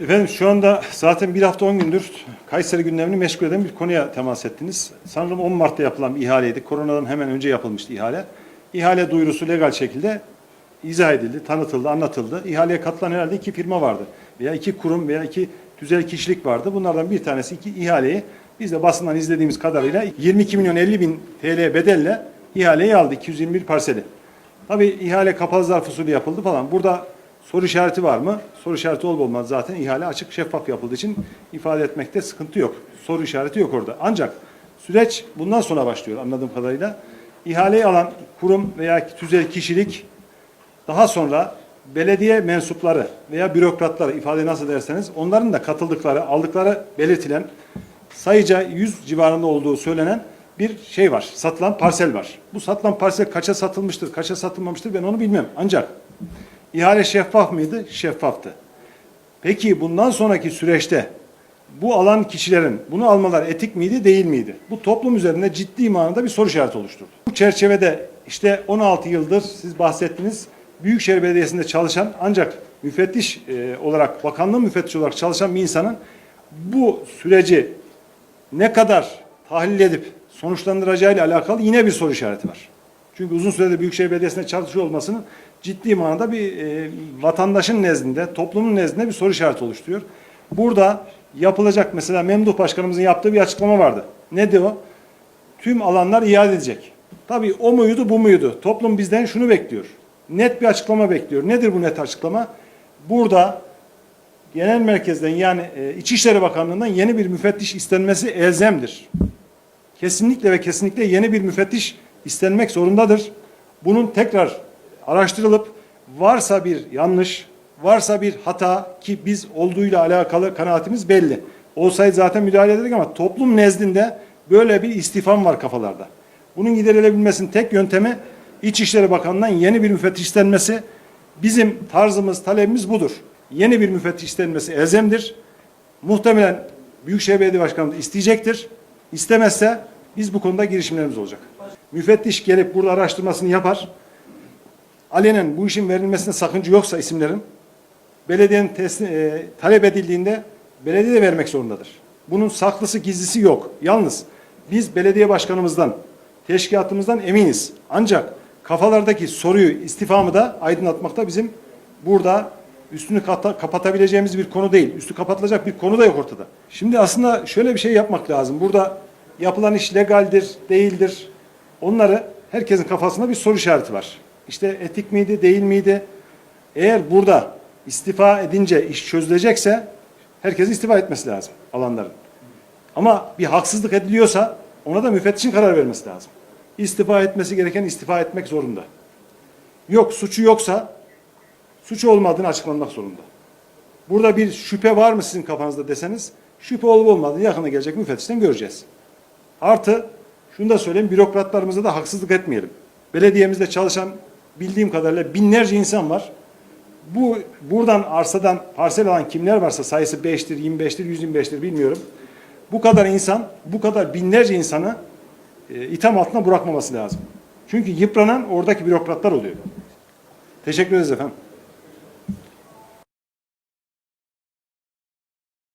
Efendim şu anda zaten bir hafta 10 gündür Kayseri gündemini meşgul eden bir konuya temas ettiniz. Sanırım 10 Mart'ta yapılan bir ihaleydi. Koronadan hemen önce yapılmıştı ihale. İhale duyurusu legal şekilde izah edildi, tanıtıldı, anlatıldı. İhaleye katılan herhalde iki firma vardı. Veya iki kurum veya iki tüzel kişilik vardı. Bunlardan bir tanesi iki ihaleyi biz de basından izlediğimiz kadarıyla 22 milyon 50 bin TL bedelle ihaleyi aldı. 221 parseli. Tabii ihale kapalı zarf usulü yapıldı falan. Burada soru işareti var mı? Soru işareti olup olmaz zaten ihale açık şeffaf yapıldığı için ifade etmekte sıkıntı yok. Soru işareti yok orada. Ancak süreç bundan sonra başlıyor anladığım kadarıyla. İhaleyi alan kurum veya tüzel kişilik daha sonra belediye mensupları veya bürokratları ifade nasıl derseniz onların da katıldıkları, aldıkları belirtilen sayıca 100 civarında olduğu söylenen bir şey var. Satılan parsel var. Bu satılan parsel kaça satılmıştır, kaça satılmamıştır ben onu bilmem. Ancak ihale şeffaf mıydı? Şeffaftı. Peki bundan sonraki süreçte bu alan kişilerin bunu almaları etik miydi, değil miydi? Bu toplum üzerinde ciddi manada bir soru işareti oluşturdu. Bu çerçevede işte 16 yıldır siz bahsettiniz Büyükşehir Belediyesi'nde çalışan ancak müfettiş e, olarak, bakanlığın müfettişi olarak çalışan bir insanın bu süreci ne kadar tahlil edip sonuçlandıracağıyla alakalı yine bir soru işareti var. Çünkü uzun süredir Büyükşehir Belediyesi'nde çalışıyor olmasının ciddi manada bir e, vatandaşın nezdinde, toplumun nezdinde bir soru işareti oluşturuyor. Burada yapılacak mesela Memduh Başkanımızın yaptığı bir açıklama vardı. Nedir o? Tüm alanlar iade edecek. Tabii o muydu bu muydu? Toplum bizden şunu bekliyor. Net bir açıklama bekliyor. Nedir bu net açıklama? Burada genel merkezden yani e, İçişleri Bakanlığı'ndan yeni bir müfettiş istenmesi elzemdir. Kesinlikle ve kesinlikle yeni bir müfettiş istenmek zorundadır. Bunun tekrar araştırılıp varsa bir yanlış, varsa bir hata ki biz olduğuyla alakalı kanaatimiz belli. Olsaydı zaten müdahale ederdik ama toplum nezdinde böyle bir istifam var kafalarda. Bunun giderilebilmesinin tek yöntemi İçişleri Bakanlığı'ndan yeni bir müfettiş istenmesi. Bizim tarzımız, talebimiz budur. Yeni bir müfettiş istenmesi elzemdir. Muhtemelen Büyükşehir Belediye Başkanı isteyecektir. İstemezse biz bu konuda girişimlerimiz olacak. Müfettiş gelip burada araştırmasını yapar. Alenen bu işin verilmesine sakınca yoksa isimlerin belediyenin teslim, e, talep edildiğinde belediye de vermek zorundadır. Bunun saklısı gizlisi yok. Yalnız biz belediye başkanımızdan, teşkilatımızdan eminiz. Ancak kafalardaki soruyu, istifamı da aydınlatmakta bizim burada üstünü kata- kapatabileceğimiz bir konu değil. Üstü kapatılacak bir konu da yok ortada. Şimdi aslında şöyle bir şey yapmak lazım. Burada yapılan iş legaldir, değildir. Onları herkesin kafasında bir soru işareti var. İşte etik miydi, değil miydi? Eğer burada istifa edince iş çözülecekse herkesin istifa etmesi lazım alanların. Ama bir haksızlık ediliyorsa ona da müfettişin karar vermesi lazım. İstifa etmesi gereken istifa etmek zorunda. Yok suçu yoksa suçu olmadığını açıklanmak zorunda. Burada bir şüphe var mı sizin kafanızda deseniz şüphe olup olmadığını yakına gelecek müfettişten göreceğiz. Artı şunu da söyleyeyim bürokratlarımıza da haksızlık etmeyelim. Belediyemizde çalışan bildiğim kadarıyla binlerce insan var. Bu buradan arsadan parsel alan kimler varsa sayısı 5'tir, 25'tir, 125'tir bilmiyorum. Bu kadar insan, bu kadar binlerce insanı e, itham altına bırakmaması lazım. Çünkü yıpranan oradaki bürokratlar oluyor. Teşekkür ederiz efendim.